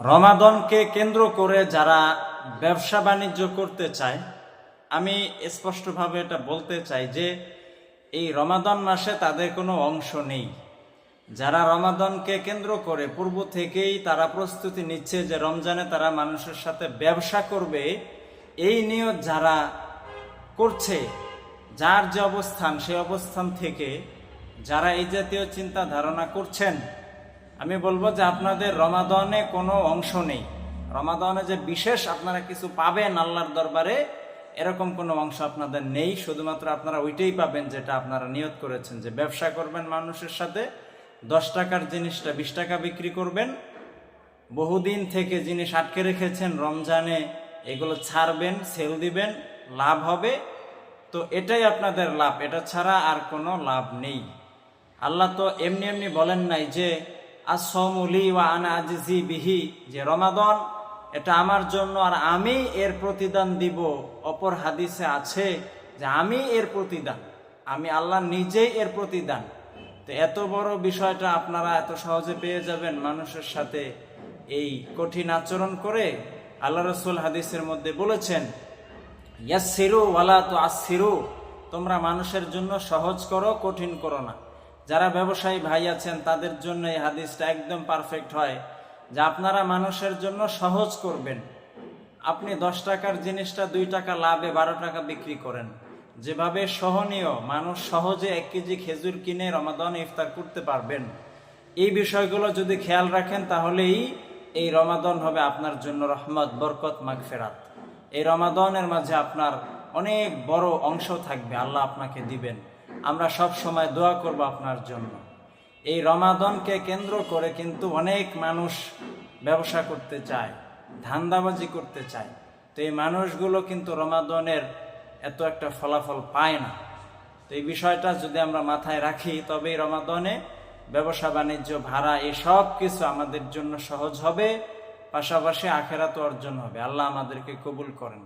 রমাদনকে কেন্দ্র করে যারা ব্যবসা বাণিজ্য করতে চায়, আমি স্পষ্টভাবে এটা বলতে চাই যে এই রমাদন মাসে তাদের কোনো অংশ নেই। যারা রমাদনকে কেন্দ্র করে, পূর্ব থেকেই তারা প্রস্তুতি নিচ্ছে যে রমজানে তারা মানুষের সাথে ব্যবসা করবে। এই নিয়ত যারা করছে, যার যে অবস্থান সেই অবস্থান থেকে যারা এই জাতীয় চিন্তা ধারণা করছেন আমি বলব যে আপনাদের রমাদনে কোনো অংশ নেই। রমাদনে যে বিশেষ আপনারা কিছু পাবেন আল্লাহর দরবারে, এরকম কোনো অংশ আপনাদের নেই। শুধুমাত্র আপনারা ওইটাই পাবেন যেটা আপনারা নিয়ত করেছেন, যে ব্যবসা করবেন মানুষের সাথে, দশ টাকার জিনিসটা, বিশ টাকা বিক্রি করবেন, বহুদিন থেকে জিনিস আটকে রেখেছেন, রমজানে এগুলো ছাড়বেন, সেল দিবেন, লাভ হবে। তো এটাই আপনাদের লাভ, এটা ছাড়া আর কোনো লাভ নেই। আল্লাহ তো এমনি এমনি বলেন নাই যে আসমুলি ওয়া আনা আজিজি বিহি, যে রমাদন, এটা আমার জন্য আর আমি এর প্রতিদান দিব। অপর হাদিসে আছে যে আমি এর প্রতিদান, আমি আল্লাহ নিজেই এর প্রতিদান। তো এত বড় বিষয়টা আপনারা এত সহজে পেয়ে যাবেন মানুষের সাথে এই কঠিন আচরণ করে। আল্লাহ রসুল হাদিসের মধ্যে বলেছেন ইয়াসিরু ওয়ালা তো আসিরু তোমরা মানুষের জন্য সহজ করো, কঠিন করো না। যারা ব্যবসায়ী ভাই আছেন, তাদের জন্য এই হাদিসটা একদম পারফেক্ট হয় যে আপনারা মানুষের জন্য সহজ করবেন। আপনি দশ টাকার জিনিসটা দুই টাকা লাভে বারো টাকা বিক্রি করেন। যেভাবে সহনীয় মানুষ সহজে এক কেজি খেজুর কিনে রমাদান ইফতার করতে পারবেন। এই বিষয়গুলো যদি খেয়াল রাখেন, তাহলেই এই রমাদন হবে আপনার জন্য রহমত, বরকত, মাগফেরাত। এই রমাদনের মাঝে আপনার অনেক বড় অংশ থাকবে, আল্লাহ আপনাকে দিবেন। আমরা সব সময় দোয়া করব আপনার জন্য। এই রমাদনকে কেন্দ্র করে কিন্তু অনেক মানুষ ব্যবসা করতে চায়, ধান্দাবাজি করতে চায়। তো এই মানুষগুলো কিন্তু রমাদনের এত একটা ফলাফল পায় না। তো এই বিষয়টা যদি আমরা মাথায় রাখি, তবে রমাদনে ব্যবসা, বাণিজ্য, ভাড়া এই সব কিছু আমাদের জন্য সহজ হবে, পাশাপাশি আখেরাত অর্জন হবে। আল্লাহ আমাদেরকে কবুল করেন।